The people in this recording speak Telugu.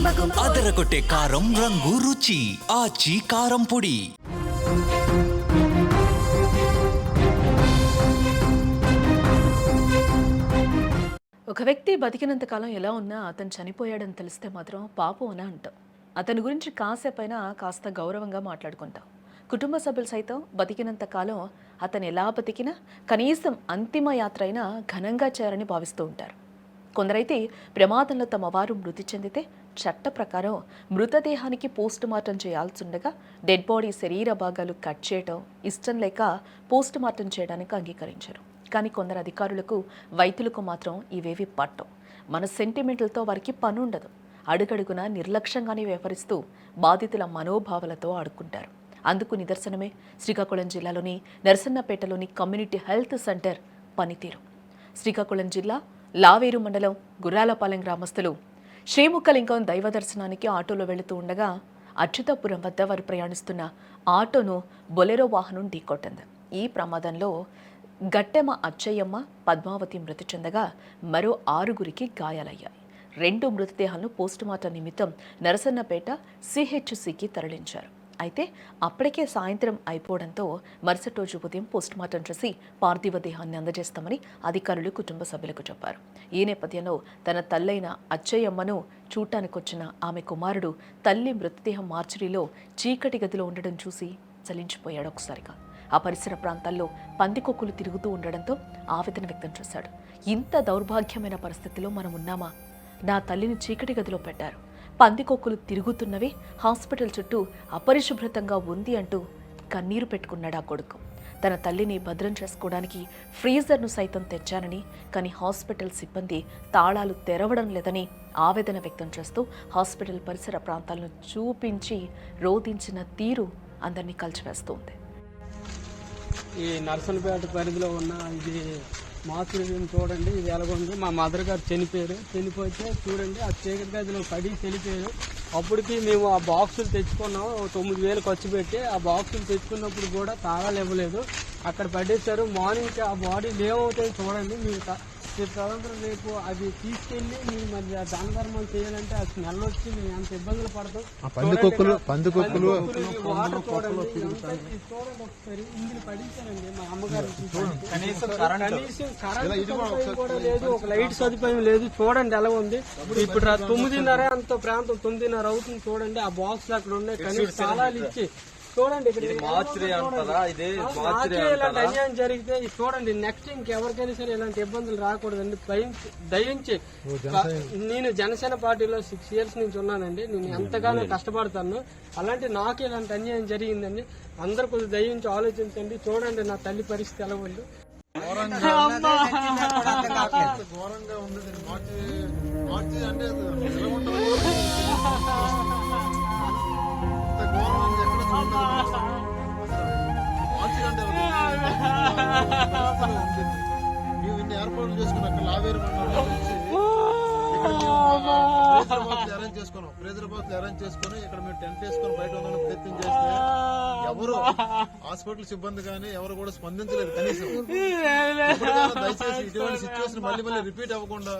అదరగొట్టే కారం రంగు రుచి ఆచి కారం పొడి. ఒక వ్యక్తి బతికినంత కాలం ఎలా ఉన్నా అతను చనిపోయాడని తెలిస్తే మాత్రం పాపం అని అంటాం. అతని గురించి కాసేపైనా కాస్త గౌరవంగా మాట్లాడుకుంటాం. కుటుంబ సభ్యులు సైతం బతికినంత కాలం అతను ఎలా బతికినా కనీసం అంతిమ యాత్ర అయినా ఘనంగా చేయాలని భావిస్తూ ఉంటారు. కొందరైతే ప్రమాదంలో తమ వారు మృతి చెందితే చట్ట ప్రకారం మృతదేహానికి పోస్ట్ మార్టం చేయాల్సిండగా డెడ్ బాడీ శరీర భాగాలు కట్ చేయడం ఇష్టం లేక పోస్ట్ మార్టం చేయడానికి అంగీకరించారు. కానీ కొందరు అధికారులకు వైద్యులకు మాత్రం ఇవేవి పట్టం మన సెంటిమెంట్లతో వారికి పని ఉండదు. అడుగడుగున నిర్లక్ష్యంగానే వ్యవహరిస్తూ బాధితుల మనోభావాలతో ఆడుకుంటారు. అందుకు నిదర్శనమే శ్రీకాకుళం జిల్లాలోని నరసన్నపేటలోని కమ్యూనిటీ హెల్త్ సెంటర్ పనితీరు. శ్రీకాకుళం జిల్లా లావేరు మండలం గుర్రాలపాలెం గ్రామస్తులు శ్రీముఖలింగం దైవ దర్శనానికి ఆటోలో వెళుతూ ఉండగా అచ్యుతాపురం వద్ద వారు ప్రయాణిస్తున్న ఆటోను బొలెరో వాహనం ఢీకొట్టింది. ఈ ప్రమాదంలో గట్టెమ అచ్చయ్యమ్మ పద్మావతి మృతి చెందగా మరో ఆరుగురికి గాయాలయ్యాయి. రెండు మృతదేహాలను పోస్టుమార్టం నిమిత్తం నరసన్నపేట సిహెచ్సికి తరలించారు. అయితే అప్పటికే సాయంత్రం అయిపోవడంతో మరుసటి రోజు ఉదయం పోస్టుమార్టం చేసి పార్థివ దేహాన్ని అందజేస్తామని అధికారులు కుటుంబ సభ్యులకు చెప్పారు. ఈ నేపథ్యంలో తన తల్లైన అచ్చయ్యమ్మను చూడటానికొచ్చిన ఆమె కుమారుడు తల్లి మృతదేహం మార్చరీలో చీకటి గదిలో ఉండడం చూసి చలించిపోయాడు ఒకసారిగా. ఆ పరిసర ప్రాంతాల్లో పందికొక్కులు తిరుగుతూ ఉండడంతో ఆవేదన వ్యక్తం చేశాడు. ఇంత దౌర్భాగ్యమైన పరిస్థితిలో మనం ఉన్నామా నా తల్లిని చీకటి గదిలో పెట్టారు. పందికొక్కులు తిరుగుతున్నవి. హాస్పిటల్ చుట్టూ అపరిశుభ్రతంగా ఉంది అంటూ కన్నీరు పెట్టుకున్నాడు ఆ కొడుకు. తన తల్లిని భద్రం చేసుకోవడానికి ఫ్రీజర్ను సైతం తెచ్చానని కానీ హాస్పిటల్ సిబ్బంది తాళాలు తెరవడం లేదని ఆవేదన వ్యక్తం చేస్తూ హాస్పిటల్ పరిసర ప్రాంతాలను చూపించి రోధించిన తీరు అందరినీ కలిచివేస్తోంది. ఈ నర్సనపేట పరిధిలో ఉన్న ఇది మాతృవ్యం చూడండి ఇది ఎలాగుంది. మా మదర్ గారు చనిపోయారు. చనిపోతే చూడండి ఆ చీకటి గదిలో పడి చనిపోయారు. అప్పటికి మేము ఆ బాక్సులు తెచ్చుకున్నాం. తొమ్మిది వేలు ఖర్చు పెట్టి ఆ బాక్సులు తెచ్చుకున్నప్పుడు కూడా తాళాలు ఇవ్వలేదు. అక్కడ పడేశారు. మార్నింగ్ ఆ బాడీ ఏమవుతాయి చూడండి. మీరు తదనంతరం రేపు అది తీసుకెళ్ళి మీరు మరి దాన ధర్మం చేయాలంటే ఆ స్మెల్ వచ్చి మేము ఎంత ఇబ్బందులు పడతాం. పందికొక్కులు పందికొక్కులు వాటర్ చూడండి చూడండి ఒకసారి ఇందులో పడించారండి మా అమ్మగారు కనీసం కరెంట్. సదుపాయం కూడా లేదు ఒక లైట్ సదుపాయం లేదు. చూడండి ఎలా ఉంది. ఇప్పుడు తొమ్మిదిన్నర అంత ప్రాంతం తొమ్మిదిన్నర అవుతుంది చూడండి. ఆ బాక్స్ అక్కడ ఉన్నాయి. కనీసం తాళాలు ఇచ్చి చూడండి మార్చురీ అంటారా ఇది ఇలాంటి అన్యాయం జరిగితే ఇది చూడండి నెక్స్ట్ ఇంకెవరికైనా సరే ఇలాంటి ఇబ్బందులు రాకూడదండి. దయించి. నేను జనసేన పార్టీలో సిక్స్ ఇయర్స్ నుంచి ఉన్నానండి. నేను ఎంతగానో కష్టపడతాను. అలాంటి నాకు ఇలాంటి అన్యాయం జరిగిందండి. అందరు కొద్దిగా దయించి ఆలోచించండి. చూడండి నా తల్లి పరిస్థితి ఎలా ఉంది. ఘోరంగా ఉంది మార్చి మార్చి అంటే ఏర్పాట్లు చేసుకున్నాం. అక్కడ లావేరు అరేంజ్ చేసుకున్నాం. బాక్స్ అరేంజ్ చేసుకుని ఇక్కడ మేము టెంట్ వేసుకొని బయట ఉందని ప్రయత్నం చేస్తే ఎవరు హాస్పిటల్ సిబ్బంది కానీ ఎవరు కూడా స్పందించలేదు కనీసం. దయచేసి ఇటువంటి సిచ్యువేషన్ మళ్ళీ మళ్ళీ రిపీట్ అవ్వకుండా.